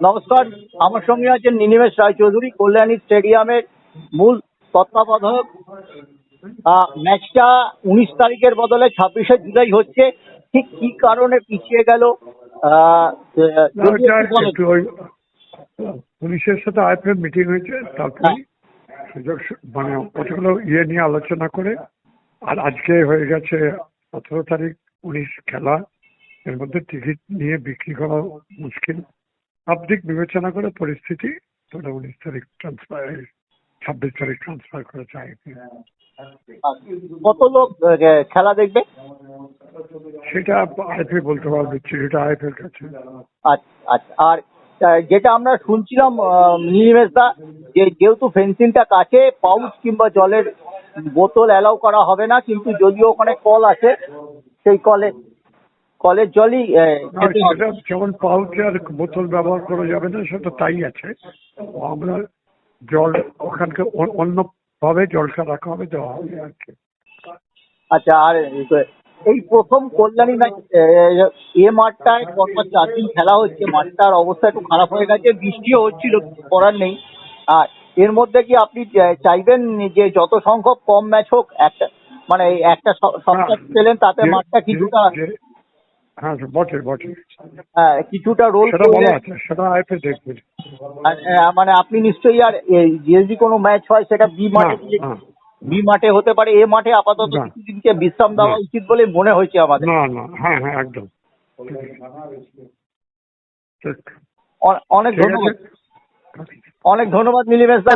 নমস্কার আমার সঙ্গে আছেন নিনিমেষ রায়চৌধুরী কল্যাণী স্টেডিয়ামের মূল তত্ত্বাবধায়ক। ম্যাচটা উনিশ তারিখের বদলে ছাব্বিশে জুলাই হচ্ছে। ঠিক কি কারণে পিছিয়ে গেল? পুলিশের সাথে আইপিএফ মিটিং হয়েছে তারপরে সুযোগ মানে কতগুলো ইয়ে নিয়ে আলোচনা করে আর আজকে হয়ে গেছে সতেরো তারিখ উনিশ খেলা। এর মধ্যে টিকিট নিয়ে বিক্রি করা মুশকিল। সব দিক বিবেচনা করে পরিস্থিতি তোরা উনিশ তারিখ ট্রান্সফার ছাব্বিশ তারিখ ট্রান্সফার আইপিএফ আহ, কত লোক খেলা দেখবে? সেটা আইপিএফ বলতে পারবে সেটা আইপিএফ কাছে। আচ্ছা আচ্ছা। আর যেটা আমরা শুনছিলাম নিমেশ দা যে যেহেতু ফেন্সিংটা কাছে পাউচ কিংবা জলের বোতল অ্যালাউ করা হবে না কিন্তু যদিও ওখানে কল আছে সেই কলে কলের জলই। সেটা যেমন পাউচ আর বোতল ব্যবহার করা যাবে না সেটা তাই আছে। আমরা জল ওখানকে অন্য ভাবে জলটা রাখা হবে দেওয়া হবে আর কি। আচ্ছা আর এই প্রথম কল্যাণী ম্যাচ এ মাঠটায় পরপর চার দিন খেলা হচ্ছে মাঠটার অবস্থা একটু খারাপ হয়ে গেছে বৃষ্টিও হচ্ছিল করার নেই। আর এর মধ্যে কি আপনি চাইবেন যে যত সংখ্যক কম ম্যাচ হোক একটা মানে একটা স- সপ্তাহ পেলেন তাতে মাঠটা কিছুটা হ্যাঁ বটে বটে। হ্যাঁ, কিছুটা রোল সেটা বলা আছে সেটা আইপে দেখবে। মানে আপনি নিশ্চয়ই আর এই যদি কোনো ম্যাচ হয় সেটা বি মাঠে। বি মাঠে হতে পারে এ মাঠে আপাতত কিছুদিনকে বিশ্রাম দেওয়া উচিত বলে মনে হয়েছে আমাদের। না না হ্যাঁ হ্যাঁ একদম। অনেক ধন্যবাদ। অনেক ধন্যবাদ নীলিমেশ দা